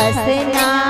小心呐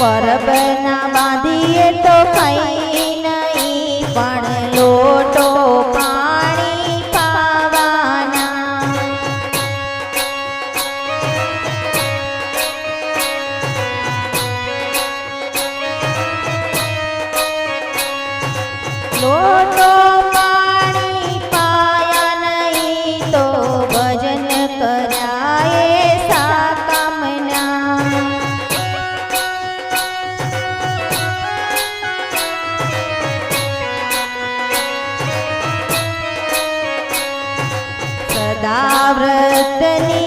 પરબના બાંધીએ તો કઈ નહીં પણ લોટો પાણી પાવાના લોટો सदाव्रतने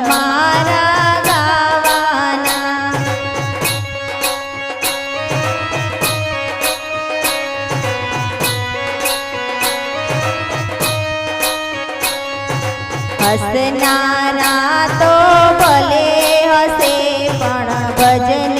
મારા ગાવાના હસનારા તો ભલે હસે પણ ભજન